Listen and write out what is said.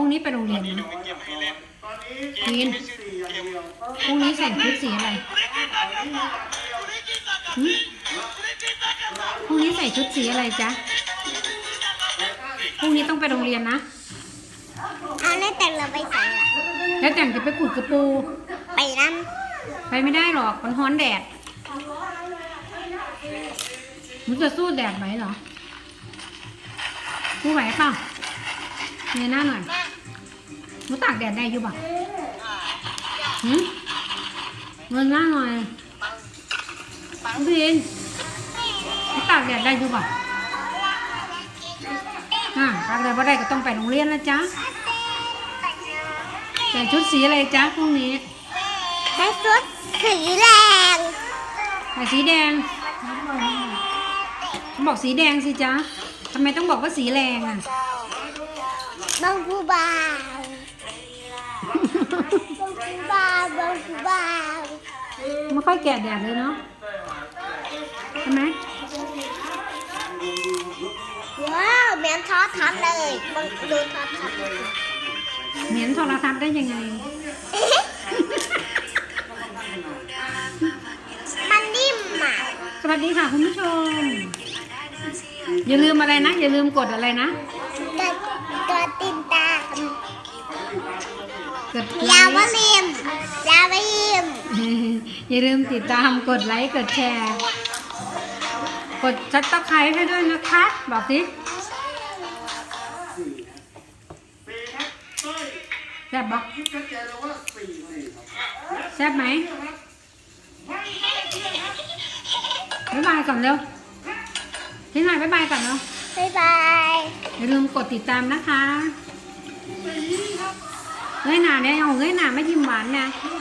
รุ่งนี้ไปโรงเรียนนี่นะดูมีเกมให้เล่นตอนนี้เกมกินไม่ใช่เกมพรุ่งนี้ใส่ชุดสีอะไรหึพรุ่งนี้ใส่ชุดสีอะไรจ๊ะพรุ่งนี้ต้องไปโรงเรียนนะ เอาแล้วแต่งเราไปใส่ละแล้วแต่งจะไปขุดกระปู ไปน้ไปไม่ได้หรอกมันฮ้อนแดดมันจะสู้แดดไหวเหรอสู้ไหวเปล่าเงยหน้าหน่อยมั นตากแดดได้อยู่ป่ะหืมเงยหน้าหน่อยพี่อินมันตากแดดได้อยู่ป่ะอ่าตากแดดพอได้ก็ต้องไปโรงเรียนแล้วจ้ะใส่ชุดสีอะไรจ๊ะพรุ่งนี้ำใช้ชุดสีแดงใส่สีแดงเขาบอกสีแดงสิจ๊ะทำไมต้องบอกว่าสีแรงอะ บางกูบาง ไม่ค่อยแก่แดดเลยเนาะใช่ไหมว้าวเหมือนทอดทับเลยบางดูทอดทับเลยเหมือนโทรทัศน์ได้ยังไง มันนิ่มอะ สวัสดีค่ะคุณผู้ชม อย่าลืมอะไรนะ อย่าลืมกดอะไรนะ กดกดติดตามกดไลยาวค์ว่าลิมยาวว่าลิม อย่าลืมติดตามกดไลค์ กดแชร์ กดซับสไครต์ให้ด้วยนะคะ บอกสิสี่ครับเต้ยแซ่บบอกคิดชัดเจนเลยว่าสี่สี่ครับแซ่บไหมบ๊ายบายก่อนเร็วที่ไหนบ๊ายบายก่อนเนาะบ๊ายบายอย่าลืมกดติดตามนะคะเงยหน้าเนี่ยเอาเงยหน้าไม่ยิ้มหวานนะคือ